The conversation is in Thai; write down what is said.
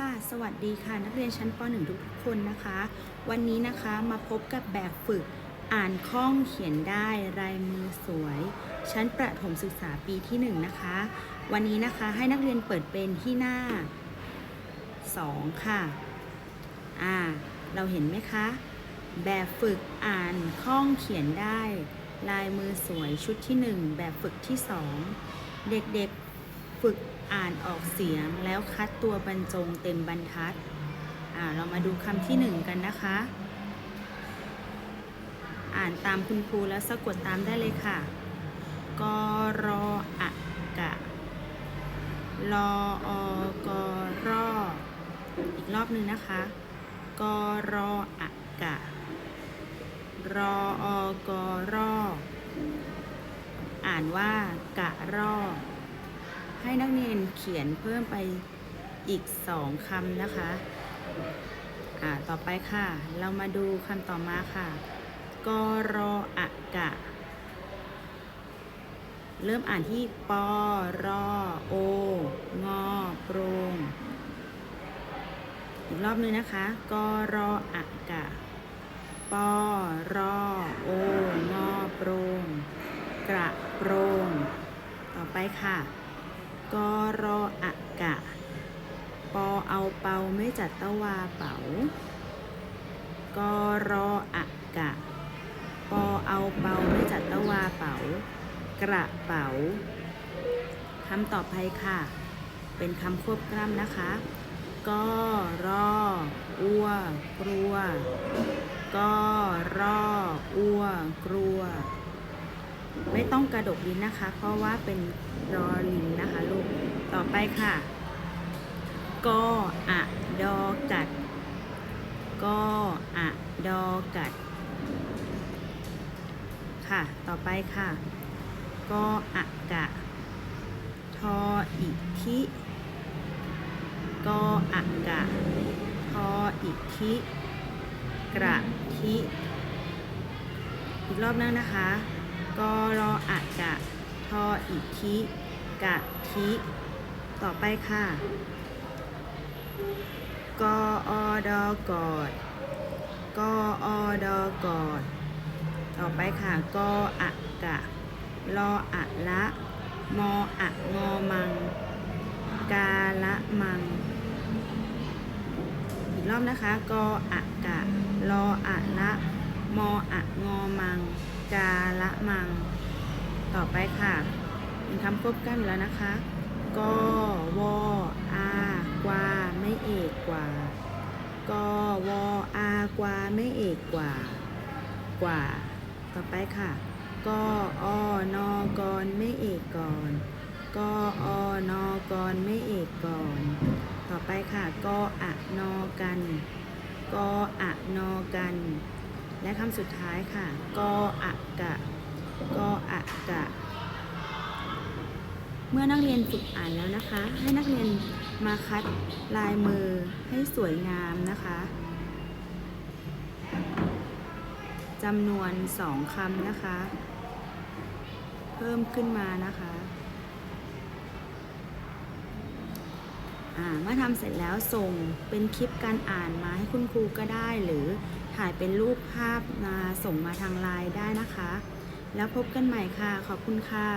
ค่ะ สวัสดีค่ะนักเรียนชั้นป .1 ทุกๆคนนะคะ วันนี้นะคะมาพบกับแบบฝึกอ่านคล่องเขียนได้ลายมือสวย ชั้นประถมศึกษาปีที่ 1 นะคะ วันนี้นะคะให้นักเรียนเปิดเป็นที่หน้า 2 ค่ะ อ่า เราเห็นไหมคะ แบบฝึกอ่านคล่องเขียนได้ ลายมือสวยชุดที่ 1 แบบฝึกที่ 2 เด็กๆฝึก อ่านออกเสียงแล้วคัดตัวบรรจงเต็มบรรทัด อ่า เรามาดูคำที่1กันนะคะ อ่านตามคุณครูแล้วสะกดตามได้เลยค่ะ กรออะกะรออกรออีกรอบหนึ่งนะคะ กรออะกะรออกรออ่านว่ากะรอ ให้นักเรียนเขียนเพิ่มไปอีกสองคำนะคะอ่าต่อไปค่ะ เรามาดูคำต่อมาค่ะกรออะกะ เริ่มอ่านที่ปอรอโองอโปรงอีกรอบนึงนะคะกรออะกะปอรอโองอโปรงกระโปรงต่อไปค่ะ กรออะกะ ปอเอาเปาไม่จัดตะวาเป๋ากรออะกะ ปอเอาเปาไม่จัดตะวาเป๋ากระเป๋าคำต่อไปค่ะ เป็นคำควบกล้ำนะคะกรออัว กลัวกรออัว กลัว ไม่ต้องกระดกลิ้นนะคะ เพราะว่าเป็นรอลินนะคะลูก ต่อไปค่ะกอะดอกัดกอะดอกัด ค่ะ ต่อไปค่ะกอะกะ ทออิทิกอะกะ ทออิทิกระทิ อีกรอบนึงนะคะ กรออะกะทออิทิกะทิต่อไปค่ะกออดอกอดกออดอกอด ต่อไปค่ะกออะกะรออะละมออะงอมัง กาละมัง อีกรอบนะคะกออะกะรออะละมออะงอมัง กาละมัง ต่อไปค่ะเป็นคำควบกล้ำแล้วนะคะ ก็วออากวาไม่เอกกว่ากวออากวาไม่เอกกว่า กว่า ต่อไปค่ะกอนอกรไม่เอกก่อนกอนอกรไม่เอกก่อน ต่อไปค่ะกอะนอกันกอะนอกัน และคำสุดท้ายค่ะ กออะกะกอะกะ เมื่อนักเรียนฝึกอ่านแล้วนะคะ ให้นักเรียนมาคัดลายมือให้สวยงามนะคะจำนวนสองคำนะคะ เพิ่มขึ้นมานะคะอ่า เมื่อทำเสร็จแล้วส่งเป็นคลิปการอ่านมาให้คุณครูก็ได้ หรือถ่ายเป็นรูปภาพมาส่งมาทางไลน์ได้นะคะ แล้วพบกันใหม่ค่ะ ขอบคุณค่ะ